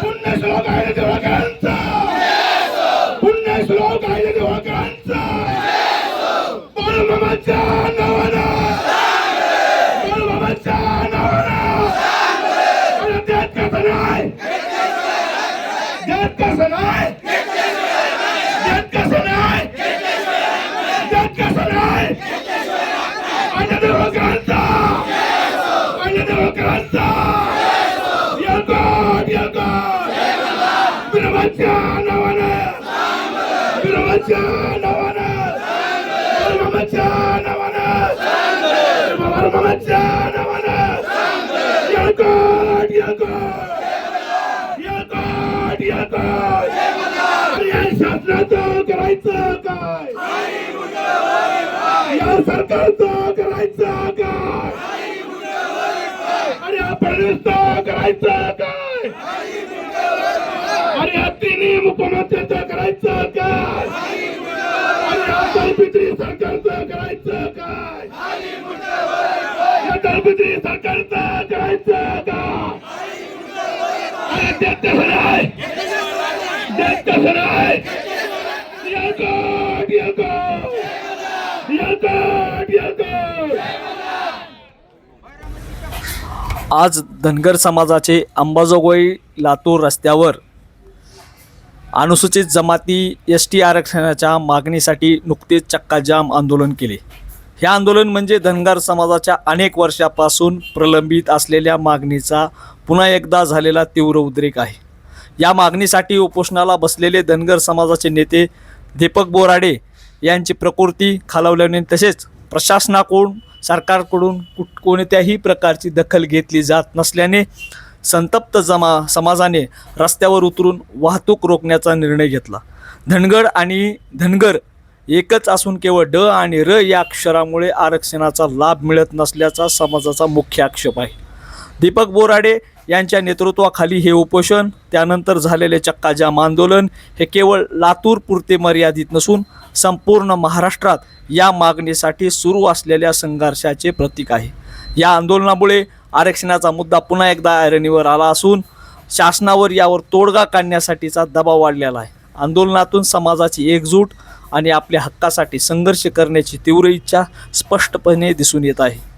पुण्यश्लोक आहे देवळकरांचा पुण्यश्लोक आहे देवळकरांचा बाळूमामाच्या नावानं बाळूमामाच्या नावानं अरे देत कसं नाही? देत कसं नाही? देत कसं नाही? कसं नाही? आणि देवळकरांचा आणि देवळकरांचा विरोबाच्या नावानं विरोबाच्या नावानं नावानं नावानं या शासनाचं करायचं काय या सरकारचं करायचं काय आणि आपण करायचं काय आणि या तिन्ही मुख्यमंत्र्याचं करायचं काय? आणि या दलपित्री सरकारचं करायचं काय? या दलपित्री सरकारचं करायचं काय? आणि देत कसं नाही देत कसं नाही येलकोट येलकोट येलकोट येलकोट आज धनगर समाजाचे अंबाजोगाई लातूर रस्त्यावर अनुसूचित जमाती एस टी आरक्षणाच्या मागणीसाठी नुकतेच चक्काजाम आंदोलन केले. हे आंदोलन म्हणजे धनगर समाजाच्या अनेक वर्षापासून प्रलंबित असलेल्या मागणीचा पुन्हा एकदा झालेला तीव्र उद्रेक आहे. या मागणीसाठी उपोषणाला बसलेले धनगर समाजाचे नेते दीपक बोराडे यांची प्रकृती खालावल्याने तसेच प्रशासनाकडून सरकारकडून कुठ कोणत्याही प्रकारची दखल घेतली जात नसल्याने संतप्त जमा समाजाने रस्त्यावर उतरून वाहतूक रोखण्याचा निर्णय घेतला. धनगड आणि धनगर एकच असून केवळ ड आणि र या अक्षरामुळे आरक्षणाचा लाभ मिळत नसल्याचा समाजाचा मुख्य आक्षेप आहे. दीपक बोराडे यांच्या नेतृत्वाखाली हे उपोषण त्यानंतर झालेले चक्काजाम आंदोलन हे केवळ लातूर पुरते मर्यादित नसून संपूर्ण महाराष्ट्रात या मागणीसाठी सुरू असलेल्या संघर्षाचे प्रतीक आहे. या आंदोलनामुळे आरक्षणाचा मुद्दा पुन्हा एकदा ऐरणीवर आला असून शासनावर यावर तोडगा काढण्यासाठीचा दबाव वाढलेला आहे. आंदोलनातून समाजाची एकजूट आणि आपल्या हक्कासाठी संघर्ष करण्याची तीव्र इच्छा स्पष्टपणे दिसून येत आहे.